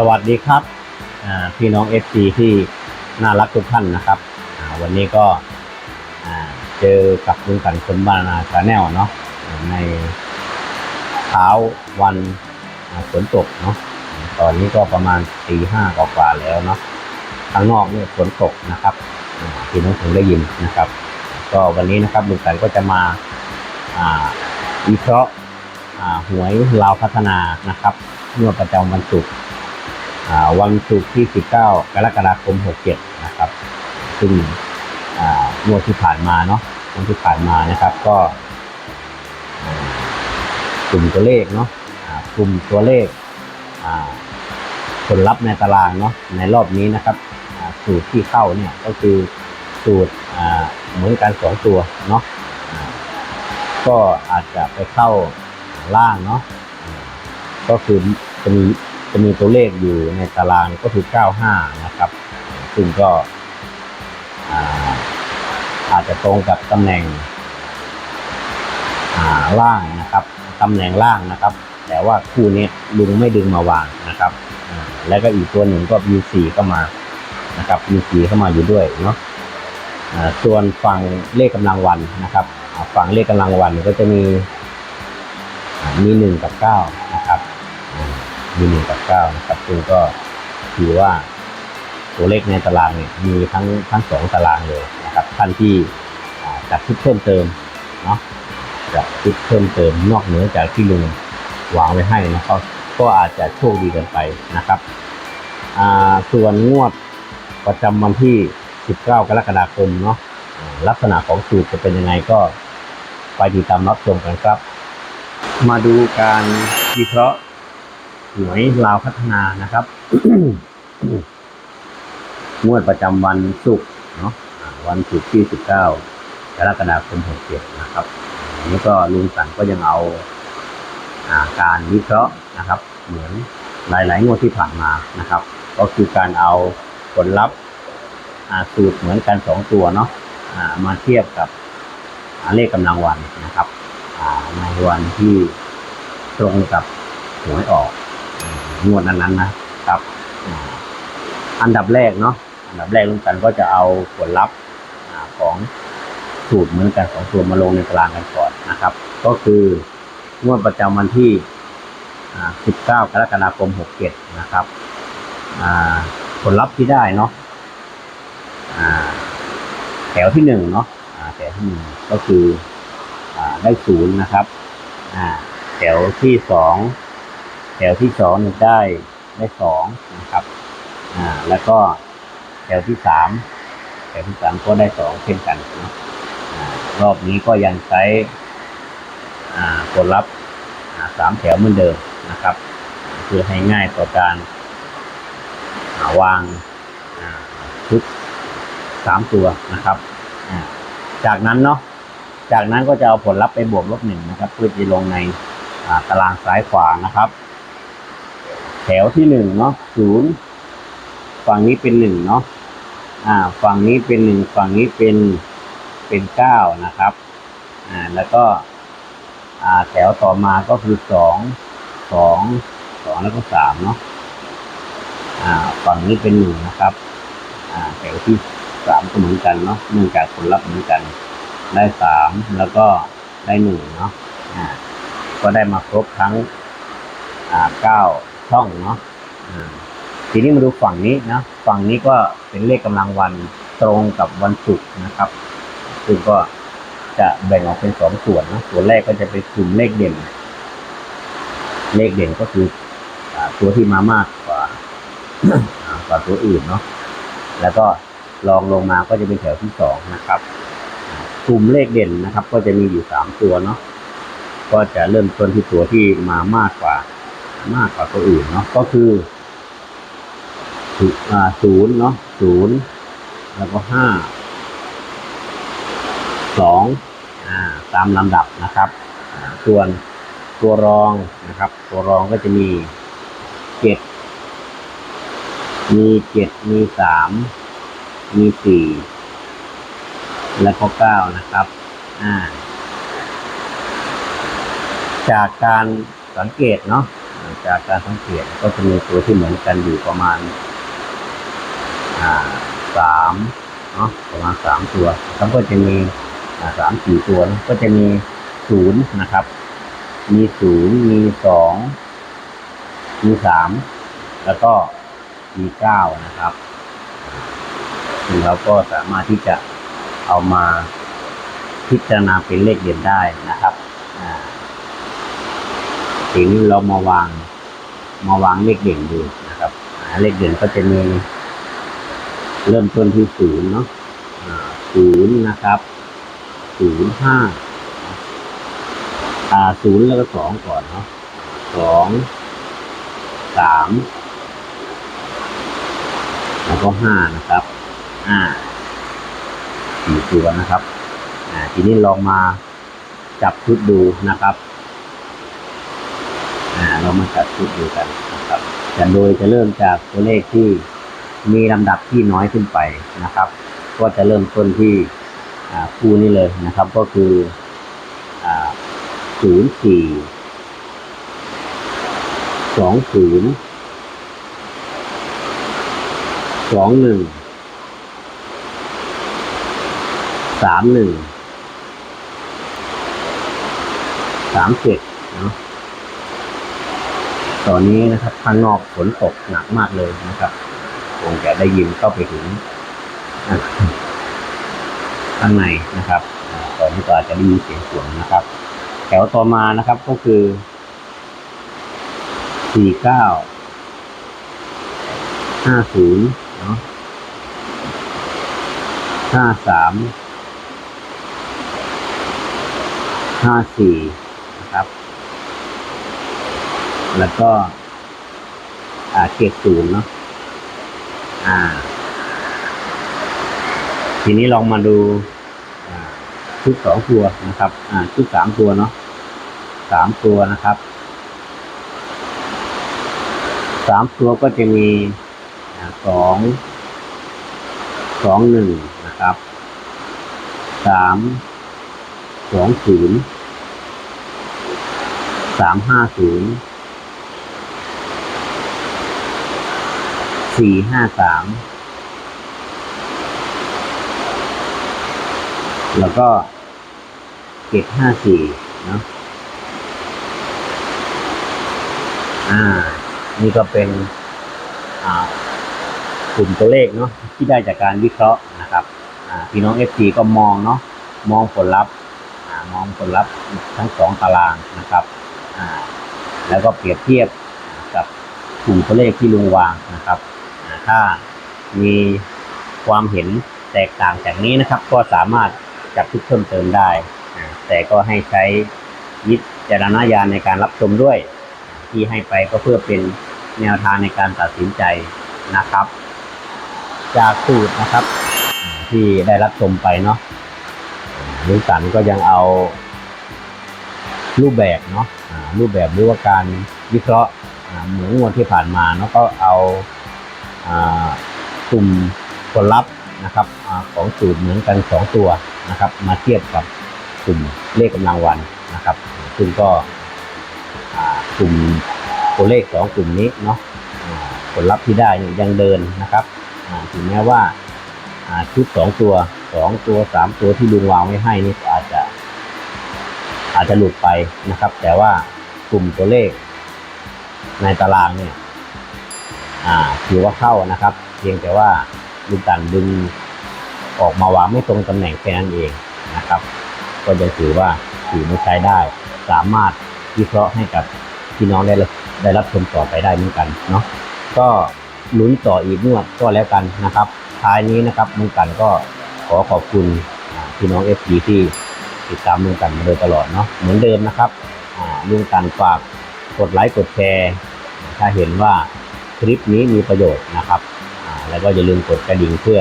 สวัสดีครับพี่น้อง FC ที่น่ารักทุกท่านนะครับวันนี้ก็เจอกับลุงกันคนบานาชาแนลเนาะในเช้าวันฝนตกเนาะตอนนี้ก็ประมาณตีห้ากว่าแล้วเนาะข้างนอกเนี่ยฝนตกนะครับพี่น้องคงได้ยินนะครับ ก็วันนี้นะครับลุงกันก็จะมาวิเคราะห์หวยลาวพัฒนานะครับงวดประจำวันศุกร์ วันศุกร์ที่ 19 กรกฎาคม 67 นะครับ ซึ่งงวดที่ผ่านมาเนาะงวดที่ผ่านมานะครับ ก็กลุ่มตัวเลขเนาะกลุ่มตัวเลขผลลัพธ์ในตารางเนาะในรอบนี้นะครับสูตรที่เข้าเนี่ยก็คือสูตรเหมือนกันสองตัวเนาะก็อาจจะไปเข้าล่างเนาะก็คือจะมี จะมีตัวเลขอยู่ในตารางก็คือ 95 นะครับ ซึ่งก็อาอาจจะตรงกับตำแหน่งล่างนะครับตำแหน่งล่างนะครับ แต่ว่าคู่นี้ลุงไม่ดึงมาวางนะครับ แล้วก็อีกตัวหนึ่งก็ U4 ก็มานะครับ U4 เข้ามาอยู่ด้วยเนาะอ่าส่วนฝั่งเลขกำลังวันนะครับ ฝั่งเลขกำลังวันก็จะมีมีหนึ่งกับเก้าามีหนึ่งกับเก้านะครับซึ่งก็ถือว่าตัวเลขในตารางเนี่ยมีทั้งทั้งสองตารางเลยนะครับท่านที่จัดชุดเพิ่มเติมเนาะจัดชุดเพิ่มเติมนอกเหนือจากที่ลุงวางไว้ให้นะครับก็อาจจะโชคดีกันไปนะครับส่วนงวดประจำวันที่ 19 กรกฎาคมเนาะลักษณะของสูตรจะเป็นยังไงก็ไปติดตามรับชมกันครับ มาดูการวิเคราะห์ หวยลาวพัฒนานะครับงวดประจำวันศุกร์เนาะวันศุกร์ที่19กรกฎาคม67นะครับอันนี้ก็ลุงสันก็ยังเอาอาการวิเคราะห์นะครับ เหมือนหลาย ๆ งวดที่ผ่านมานะครับ ก็คือการเอาผลลัพธ์สูตรเหมือนกันสองตัวเนาะมาเทียบกับเลขกำลังวันนะครับในวันที่ตรงกับหวยออก งวดนั้นๆนะครับ อันดับแรกเนาะอันดับแรกลุงกันก็จะเอาผลลัพธ์ของสูตรเหมือนกันสองตัวมาลงในตารางกันก่อนนะครับ ก็คืองวดประจำวันที่ 19 กรกฎาคม 67 นะครับผลลัพธ์ที่ได้เนาะแถวที่หนึ่งเนาะแถวที่หนึ่งก็คืออได้ศูนย์นะครับแถวที่สอง แถวที่สองได้ได้สองนะครับ อ่า แล้วก็แถวที่สามแถวที่สามก็ได้สองเช่นกันนะรอบนี้ก็ยังใช้อ่าผลลัพธ์สามแถวเหมือนเดิมนะครับเพื่อให้ง่ายต่อการาวางชุดสามตัวนะครับจากนั้นเนาะจากนั้นก็จะเอาผลลัพธ์ไปบวกลบหนึ่งนะครับ เพื่อจะลงในตารางซ้ายขวานะครับ แถวที่หนึ่งเนาะศูนย์ฝั่งนี้เป็นหนึ่งเนาะอ่า ฝั่งนี้เป็นหนึ่งฝั่งนี้เป็นเป็นเก้านะครับ อ่า แล้วก็ อ่า แถวต่อมาก็คือสองสองสองแล้วก็สามเนาะอ่า ฝั่งนี้เป็นหนึ่งนะครับ อ่า แถวที่สามก็เหมือนกันเนาะเนื่องจากผลลัพธ์เหมือนกัน ได้สามแล้วก็ได้หนึ่งเนาะอ่า ก็ได้มาครบทั้งอ่าเก้า ช่องเนาะทีนี้มาดูฝั่งนี้นะ ฝั่งนี้ก็เป็นเลขกำลังวันตรงกับวันศุกร์นะครับ ซึ่งก็จะแบ่งออกเป็นสองส่วนนะส่วนแรกก็จะเป็นกลุ่มเลขเด่น เลขเด่นก็คืออตัวที่มามากกว่ากว่าตัวอื่นเนาะแล้วก็ลองลงมาก็จะเป็นแถวที่สองนะครับ กลุ่มเลขเด่นนะครับ ก็จะมีอยู่สามตัวเนาะก็จะเริ่มต้นที่ตัวที่มามากกว่า มากกว่าตัวอื่นเนาะก็คือศูนย์เนาะศูนย์แล้วก็ห้าสองตามลำดับนะครับ ส่วนตัวรองนะครับ ตัวรองก็จะมีเจ็ดมีเจ็ดมีสามมีสี่แล้วก็เก้านะครับอ่าจากการสังเกตเนาะ จากการสังเกตก็จะมีตัวที่เหมือนกันอยู่ประมาณาสามเนาะประมาณสามตัวแล้วก็จะมีสามสี่ตัวนะก็จะมีศูนย์นะครับ มีศูนย์มีสองมีสามแล้วก็มีเก้านะครับซึ่งเราก็สามารถที่จะเอามาพิจารณาเป็นเลขเด่นได้นะครับ ทีนี้เรามาวาง มาวางเลขเด่นดูนะครับเลขเด่นก็จะมีเริ่มต้นที่ศูนย์เนาะศูนย์นะครับศูนย์ห้าอ่าศูนย์แล้วก็สองก่อนเนาะสองสามแล้วก็ห้านะครับอ่าสี่ตัวนะครับ อ่า ทีนี้ลองมาจับชุดดูนะครับ เรามาจับชุดดูกันนะครับแต่โดยจะเริ่มจากตัวเลขที่มีลำดับที่น้อยขึ้นไปนะครับ ก็จะเริ่มต้นที่คู่นี้เลยนะครับ ก็คือศูนย์สี่สองศูนย์สองหนึ่งสามหนึ่งสามเจ็ดเนาะ ตอนนี้นะครับข้างนอกฝนตกหนักมากเลยนะครับคงจะได้ยินเข้าไปถึงข้างในนะครับ ตอนนี้ก็อาจจะได้ยินเสียงฝนนะครับ แถวต่อมานะครับก็คือสี่เก้าห้าศูนย์เนาะห้าสามห้าสี่ แล้วก็ อ่าเจ็ดศูนย์เนาะอ่า ทีนี้ลองมาดูชุดสองตัวนะครับ อ่าชุดสามตัวเนาะสามตัวนะครับสามตัวก็จะมีสองสองหนึ่งนะครับสามสองศูนย์สามห้าศูนย์ สี่ห้าสามแล้วก็เจ็ดห้าสี่เนาะอ่า นี่ก็เป็นอ่ากลุ่มตัวเลขเนาะที่ได้จากการวิเคราะห์นะครับอ่าพี่น้องเอฟซีก็มองเนาะมองผลลัพธ์อ่ามองผลลัพธ์ทั้งสองตารางนะครับอ่าแล้วก็เปรียบเทียบกับกลุ่มตัวเลขที่ลุงวางนะครับ ถ้ามีความเห็นแตกต่างจากนี้นะครับ ก็สามารถจับทุกเพิ่มเติมได้ แต่ก็ให้ใช้วิจารณญาณในการรับชมด้วย ที่ให้ไปก็เพื่อเป็นแนวทางในการตัดสินใจนะครับ จากสูตรนะครับ ที่ได้รับชมไปเนาะลุงสันก็ยังเอารูปแบบเนาะรูปแบบหรือว่าการวิเคราะห์เหมือนงวดที่ผ่านมาเนาะก็เอา กลุ่มผลลัพธ์นะครับอของสูตรเหมือนกันสองตัวนะครับ มาเทียบกับกลุ่มเลขกำลังวันนะครับ ซึ่งก็กลุ่มตัวเลขสองกลุ่มนี้เนาะผลลัพธ์ที่ได้นี่ยยังเดินนะครับถึงแม้ว่าชุดสองตัวสองตัวสามตัวที่ลุงวางไว้ให้นี่อาจจะอาจจะหลุดไปนะครับ แต่ว่ากลุ่มตัวเลขในตารางเนี่ย ถือว่าเข้านะครับ เพียงแต่ว่าลุงตันดึงออกมาวางไม่ตรงตำแหน่งแค่นั้นเองนะครับ ก็ยังถือว่าถือไม่ใช้ได้ สามารถวิเคราะห์ให้กับพี่น้องได้รับได้รับชมต่อไปได้เหมือนกันเนาะก็ลุ้นต่ออีกงวดก็แล้วกันนะครับท้ายนี้นะครับลุงกันก็ขอขอบคุณพี่น้องเอฟซีที่ติดตามลุงกันมาโดยตลอดเนาะเหมือนเดิมนะครับลุงกันฝากกดไลค์กดแชร์ ถ้าเห็นว่า คลิปนี้มีประโยชน์นะครับ แล้วก็อย่าลืมกดกระดิ่งเพื่อ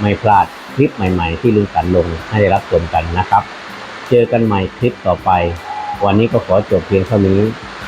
ไม่พลาดคลิปใหม่ๆ ที่ลุงกันลงให้ได้รับชมกันนะครับ เจอกันใหม่คลิปต่อไป วันนี้ก็ขอจบเพียงเท่านี้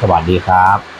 สวัสดีครับ